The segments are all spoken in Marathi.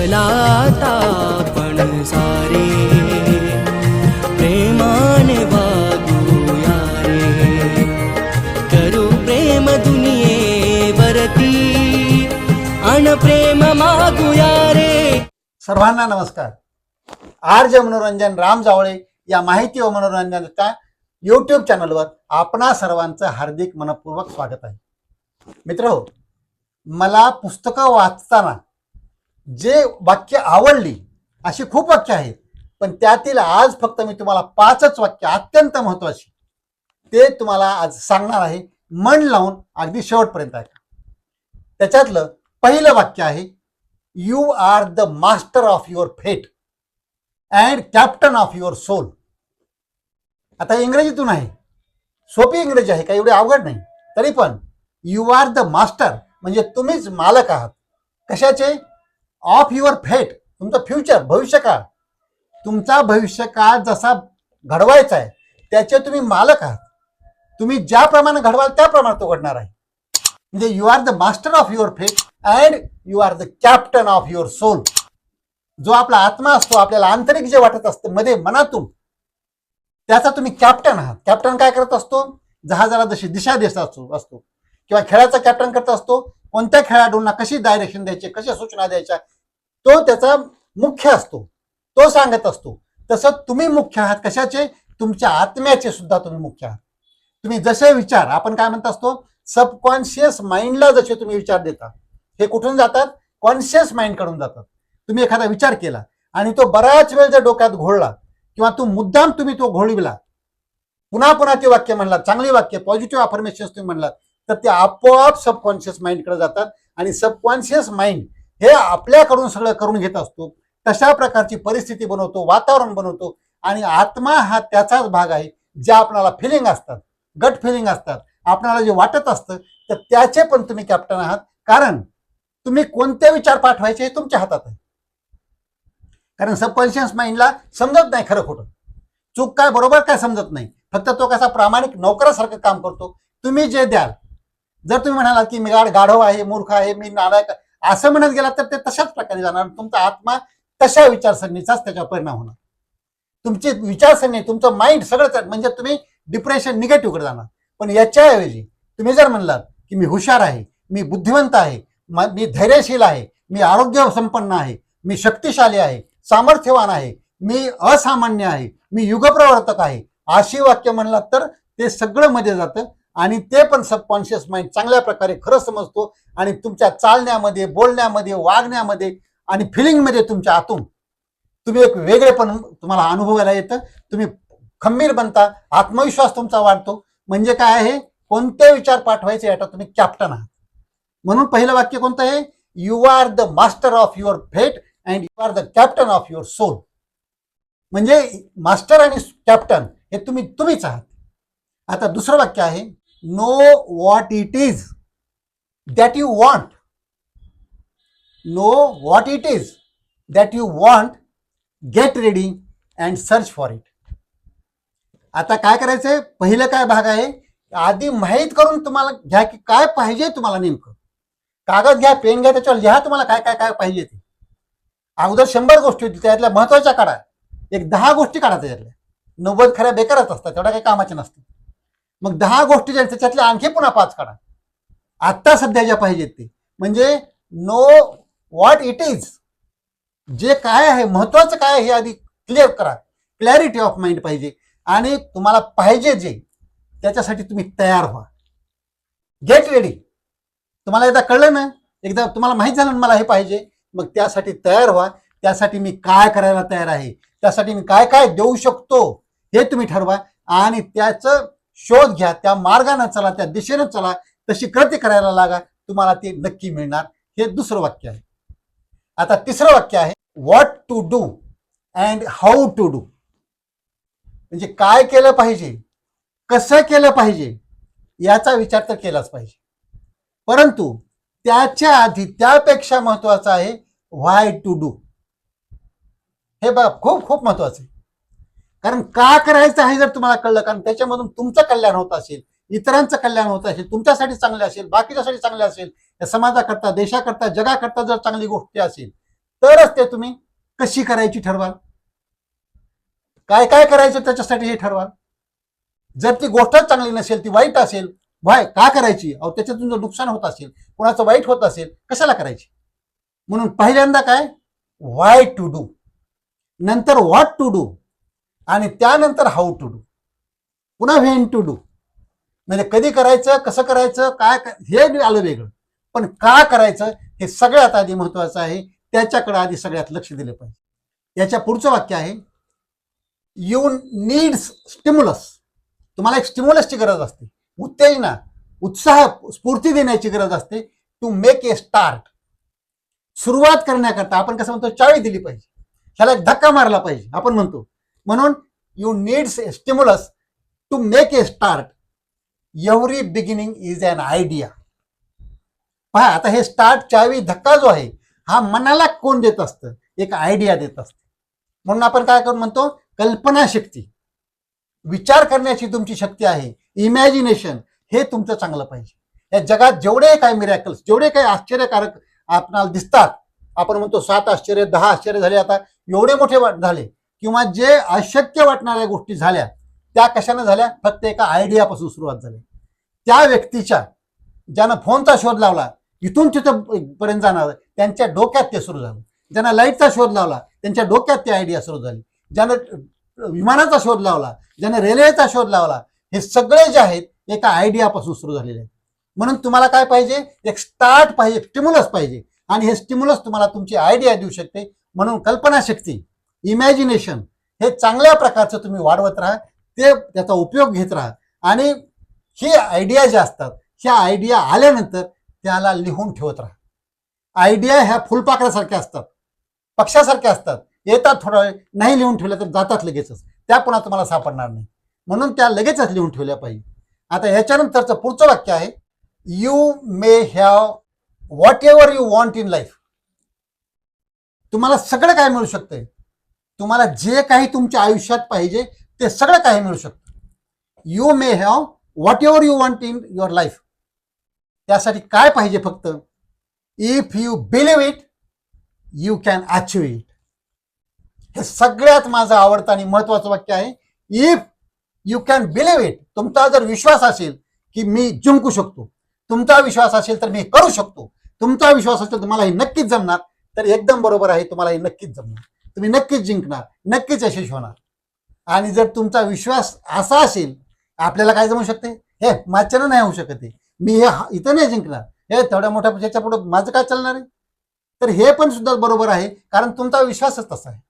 चला आता सारे. प्रेमाने वागूया रे करू प्रेम दुनियेवरती अन प्रेम मागूया रे सर्वांना नमस्कार. आर जे मनोरंजन राम जावळे या माहिती व मनोरंजनाच्या यूट्यूब चॅनलवर आपणा सर्वांचं हार्दिक मनपूर्वक स्वागत आहे. मित्र हो मला पुस्तकं वाचताना जे वाक्य आवडली अशी खूप वाक्य आहेत. पण त्यातील आज फक्त मी तुम्हाला पाचच वाक्य अत्यंत महत्वाची ते तुम्हाला आज सांगणार आहे मन लावून अगदी शेवटपर्यंत आहे त्याच्यातलं पहिलं वाक्य आहे you are the master of your fate and captain of your soul आता इंग्रजीतून आहे. सोपी इंग्रजी आहे काही एवढी अवघड नाही. तरी पण यू आर द मास्टर म्हणजे तुम्हीच मालक आहात. कशाचे? ऑफ युअर फेट तुमचं फ्युचर भविष्यकाळ. तुमचा भविष्यकाळ जसा घडवायचा आहे त्याचे तुम्ही मालक आहात. तुम्ही ज्याप्रमाणे घडवाल त्याप्रमाणे तो घडणार आहे. म्हणजे you are the master of your fate and you are the captain of your soul जो आपला आत्मा असतो आपल्याला आंतरिक जे वाटत असतं मध्ये मनातून त्याचा तुम्ही कॅप्टन आहात. कॅप्टन काय करत असतो? जहाजाला जशी दिशा देत असतो. असतो किंवा खेळाचा कॅप्टन करत असतो कोणत्या खेळाडूंना कशी डायरेक्शन द्यायची कशा सूचना द्यायच्या तो त्याचा मुख्य असतो. तो सांगत असतो. तसं तुम्ही मुख्य आहात कशाचे? तुमच्या आत्म्याचे सुद्धा तुम्ही मुख्य आहात. तुम्ही जसे विचार आपण काय म्हणत असतो? सबकॉन्शियस माइंडला जसे तुम्ही विचार देता हे कुठून जातात? कॉन्शियस माइंडकडून जातात. तुम्ही एखादा विचार केला आणि तो बराच वेळ जर डोक्यात घोळला किंवा तो मुद्दाम तुम्ही तो घोळविला पुन्हा पुन्हा ते वाक्य म्हणला चांगली वाक्य पॉझिटिव्ह अफर्मेशन तुम्ही म्हणलात तर ते आपोआप सबकॉन्शियस माइंडकडे जातात. आणि सबकॉन्शियस माइंड हे आपल्याकडून सगळं करून घेत असतो. तशा प्रकारची परिस्थिती बनवतो वातावरण बनवतो. आणि आत्मा हा त्याचाच भाग आहे ज्या आपल्याला फिलिंग असतात. गट फिलिंग असतात. आपल्याला जे वाटत असतं तर त्याचे पण तुम्ही कॅप्टन आहात. कारण तुम्ही कोणते विचार पाठवायचे हे तुमच्या हातात आहे. कारण सबकॉन्शियस माइंडला समजत नाही खरं खोटं. चूक काय बरोबर काय समजत नाही. फक्त तो कसा प्रामाणिक नोकरासारखं काम करतो. तुम्ही जे द्याल जर तुम्ही म्हणालात की मी गाड गाढव आहे मूर्ख आहे मी नालायक असं म्हणत गेला तर ते तशाच प्रकारे जाणार तुमचा आत्मा तशा विचारसरणीचाच त्याच्यावर परिणाम होणार. तुमची विचारसरणी तुमचं माइंड सगळं म्हणजे तुम्ही डिप्रेशन निगेटिव्हकडे जाणार. पण याच्याऐवजी तुम्ही जर म्हणलात की मी हुशार आहे मी बुद्धिवंत आहे मी धैर्यशील आहे मी आरोग्य संपन्न आहे मी शक्तिशाली आहे सामर्थ्यवान आहे मी असामान्य आहे मी युगप्रवर्तक आहे अशी वाक्य म्हणलात तर ते सगळं मध्ये जातं. आणि ते पण सबकॉन्शियस माइंड चांगल्या प्रकारे खरं समजतो आणि तुमच्या चालण्यामध्ये बोलण्यामध्ये वागण्यामध्ये आणि फिलिंगमध्ये तुमच्या आतून तुम्ही एक वेगळेपण तुम्हाला अनुभवायला येतं. तुम्ही खंबीर बनता आत्मविश्वास तुमचा वाढतो. म्हणजे काय आहे? कोणते विचार पाठवायचे याचा तुम्ही कॅप्टन आहात. म्हणून पहिलं वाक्य कोणतं आहे? You are the master of your fate and you are the captain of your soul म्हणजे मास्टर आणि कॅप्टन हे तुम्ही तुम्हीच आहात. आता दुसरं वाक्य आहे. Know what it is that you want know what it is that you want get ready and search for it आता काय करायचंय? पहिलं काय भाग आहे? आधी माहीत करून तुम्हाला घ्या की काय पाहिजे तुम्हाला नेमकं. कागद घ्या पेन घ्या त्याच्यावर लिहा तुम्हाला काय काय काय पाहिजे ते. अगोदर शंभर गोष्टी होती त्यातल्या महत्त्वाच्या काढा. एक दहा गोष्टी काढा त्याच्यातल्या. नव्वद खऱ्या बेकारच असतात तेवढ्या काही कामाच्या नसतात. मग दहा गोष्टी ज्या त्याच्यातल्या आणखी पुन्हा पाच काढा. आत्ता सध्या ज्या पाहिजेत ते. म्हणजे नो व्हॉट इट इज जे काय आहे महत्वाचं काय आहे हे आधी क्लिअर करा. क्लॅरिटी ऑफ माइंड पाहिजे. आणि तुम्हाला पाहिजे जे त्याच्यासाठी तुम्ही तयार व्हा. गेट रेडी तुम्हाला एकदा कळलं ना? एकदा तुम्हाला माहीत झालं ना मला हे पाहिजे? मग त्यासाठी तयार व्हा. त्यासाठी मी काय करायला तयार आहे? त्यासाठी मी काय काय देऊ शकतो? हे तुम्ही ठरवा. आणि त्याचं शोध घ्या त्या मार्गाने चला त्या दिशेनं चला तशी कृती करायला लागा तुम्हाला ते नक्की मिळणार. हे दुसरं वाक्य आहे. आता तिसरं वाक्य आहे what to do and how to do म्हणजे काय केलं पाहिजे कसं केलं पाहिजे याचा विचार तर केलाच पाहिजे. परंतु त्याच्या आधी त्यापेक्षा महत्वाचं आहे व्हाय टू डू हे बघा खूप खूप महत्वाचं आहे. कारण का करायचं आहे जर तुम्हाला कळलं कारण त्याच्यामधून तुमचं कल्याण होत असेल इतरांचं कल्याण होत असेल तुमच्यासाठी चांगले असेल बाकीच्यासाठी चांगले असेल या समाजाकरता देशाकरता जगाकरता जर चांगली गोष्टी असेल तरच ते तुम्ही कशी करायची ठरवाल? काय काय करायचं त्याच्यासाठी हे ठरवाल? जर ती गोष्टच चांगली नसेल ती वाईट असेल भाय का करायची? अहो त्याच्यातून जर नुकसान होत असेल कोणाचं वाईट होत असेल कशाला करायची? म्हणून पहिल्यांदा काय? Why to do. नंतर व्हॉट टू डू. आणि त्यानंतर हाऊ टू डू पुन्हा व्हेन टू डू म्हणजे कधी करायचं कसं करायचं काय हे आलं वेगळं. पण का करायचं हे सगळ्यात आधी महत्वाचं आहे. त्याच्याकडे आधी सगळ्यात लक्ष दिलं पाहिजे. याच्या पुढचं वाक्य आहे यू नीड्स स्टिम्युलस तुम्हाला एक स्टिम्युलसची गरज असते. उत्तेजना उत्साह स्फूर्ती देण्याची गरज असते. टू मेक ए स्टार्ट सुरुवात करण्याकरता आपण कसं म्हणतो चावी दिली पाहिजे. ह्याला एक धक्का मारला पाहिजे. आपण म्हणतो म्हणून you needs a stimulus to make a start every beginning is an idea पहा आता हे स्टार्ट चावी धक्का जो आहे हा मनाला कोण देत असतं? एक आयडिया देत असतं. म्हणून आपण काय करून म्हणतो? कल्पना शक्ती. विचार करण्याची तुमची शक्ती आहे. इमॅजिनेशन हे तुमचं चांगलं पाहिजे. या जगात जेवढे काही मिरॅकल्स जेवढे काही आश्चर्यकारक आपणाला दिसतात आपण म्हणतो सात आश्चर्य दहा आश्चर्य झाले आता एवढे मोठे झाले. किंवा जे अशक्य वाटणाऱ्या गोष्टी झाल्या त्या कशाने झाल्या? फक्त एका आयडियापासून सुरुवात झाली. त्या व्यक्तीच्या ज्यानं फोनचा शोध लावला इथून तिथं पर्यंत जाणार त्यांच्या डोक्यात ते सुरू झालं. ज्यानं लाईटचा शोध लावला त्यांच्या डोक्यात ती आयडिया सुरू झाली. ज्यानं विमानाचा शोध लावला ज्याने रेल्वेचा शोध लावला हे सगळे जे आहेत एका आयडियापासून सुरू झालेले आहेत. म्हणून तुम्हाला काय पाहिजे? एक स्टार्ट पाहिजे स्टिम्युलस पाहिजे. आणि हे स्टिम्युलस तुम्हाला तुमची आयडिया देऊ शकते. म्हणून कल्पनाशक्ती इमॅजिनेशन हे चांगल्या प्रकारचं तुम्ही वाढवत राहा ते त्याचा उपयोग घेत राहा. आणि ही आयडिया ज्या असतात ह्या आयडिया आल्यानंतर त्याला लिहून ठेवत राहा. आयडिया ह्या फुलपाखरासारख्या असतात पक्षासारख्या असतात. येतात थोडा वेळ नाही लिहून ठेवल्या तर जातात लगेचच. त्या पुन्हा तुम्हाला सापडणार नाही. म्हणून त्या लगेचच लिहून ठेवल्या पाहिजे. आता ह्याच्यानंतरचं पुढचं वाक्य आहे you may have whatever you want in life तुम्हाला सगळं काय मिळू शकतंय? तुम्हाला जे काही तुमच्या आयुष्यात पाहिजे ते सगळं काही मिळू शकतं. You may have whatever you want in your life त्यासाठी काय पाहिजे फक्त? If you believe it you can achieve it हे सगळ्यात माझं आवडतं आणि महत्वाचं वाक्य आहे. If you can believe it तुमचा जर विश्वास असेल की मी जिंकू शकतो तुमचा विश्वास असेल तर मी करू शकतो तुमचा विश्वास असेल तर मला हे नक्कीच जमणार तर एकदम बरोबर आहे तुम्हाला हे नक्कीच जमणार. तुम्ही नक्कीच जिंकणार नक्कीच यशस्वी होणार. आणि जर तुमचा विश्वास असा असेल आपल्याला काय जमू शकते? हे माझ्यानं नाही होऊ शकत मी हे हा- इथं नाही जिंकणार. हे तेवढ्या मोठ्या ह्याच्या पुढं माझं काय चालणार आहे? तर हे पण सुद्धा बरोबर आहे कारण तुमचा विश्वासच तसा आहे.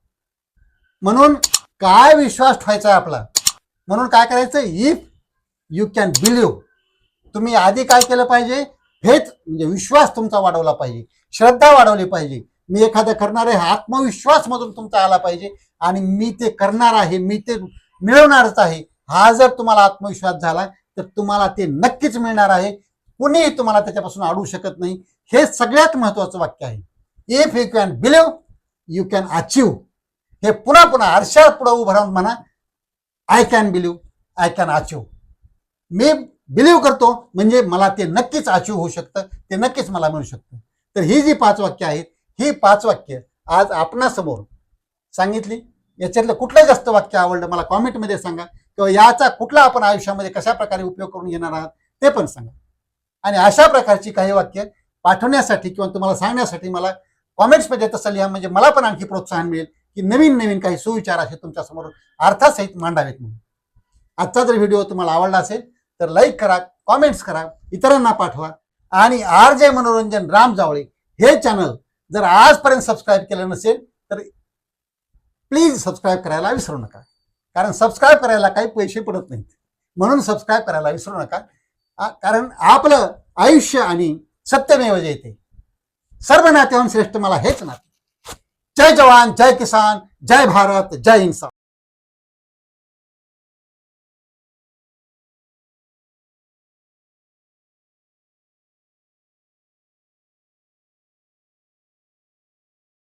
म्हणून काय विश्वास ठेवायचा आहे आपला? म्हणून काय करायचं? इफ यू कॅन बिलीव्ह तुम्ही आधी काय केलं पाहिजे? हेच म्हणजे विश्वास तुमचा वाढवला पाहिजे. श्रद्धा वाढवली पाहिजे. मी एखादं करणार आहे हा आत्मविश्वास मधून तुमचा आला पाहिजे आणि मी ते करणार आहे मी ते मिळवणारच आहे. हा जर तुम्हाला आत्मविश्वास झाला तर तुम्हाला ते नक्कीच मिळणार आहे. कुणीही तुम्हाला त्याच्यापासून अडवू शकत नाही. हे सगळ्यात महत्वाचं वाक्य आहे. If you can believe you can achieve हे पुन्हा पुन्हा आरशात पुढे उभं राहून म्हणा I can believe I can achieve me believe करतो म्हणजे मला ते नक्कीच अचीव होऊ शकतं ते नक्कीच मला मिळू शकतं. तर ही जी पाच वाक्य आहेत ही पाच वाक्य आज आपणासमोर सांगितली. याच्यातलं कुठलं जास्त वाक्य आवडलं मला कॉमेंटमध्ये सांगा किंवा याचा कुठला आपण आयुष्यामध्ये कशा प्रकारे उपयोग करून घेणार आहात ते पण सांगा. आणि अशा प्रकारची काही वाक्य पाठवण्यासाठी किंवा तुम्हाला सांगण्यासाठी मला कॉमेंट्समध्ये तसं लिहा म्हणजे मला पण आणखी प्रोत्साहन मिळेल की नवीन नवीन काही सुविचार असे तुमच्यासमोर अर्थासहित मांडावेत म्हणून. आजचा जर व्हिडिओ तुम्हाला आवडला असेल तर लाईक करा कॉमेंट्स करा इतरांना पाठवा. आणि आर जे मनोरंजन राम जावळे हे चॅनल जर आजपर्यंत सबस्क्राईब केलं नसेल तर प्लीज सबस्क्राईब करायला विसरू नका. कारण सबस्क्राईब करायला काही पैसे पडत नाहीत. म्हणून सबस्क्राईब करायला विसरू नका. कारण आपलं आयुष्य आणि सत्यमेव जयते सर्व नात्याहून श्रेष्ठ मला हेच नाते. जय जवान जय किसान जय भारत जय इन्सान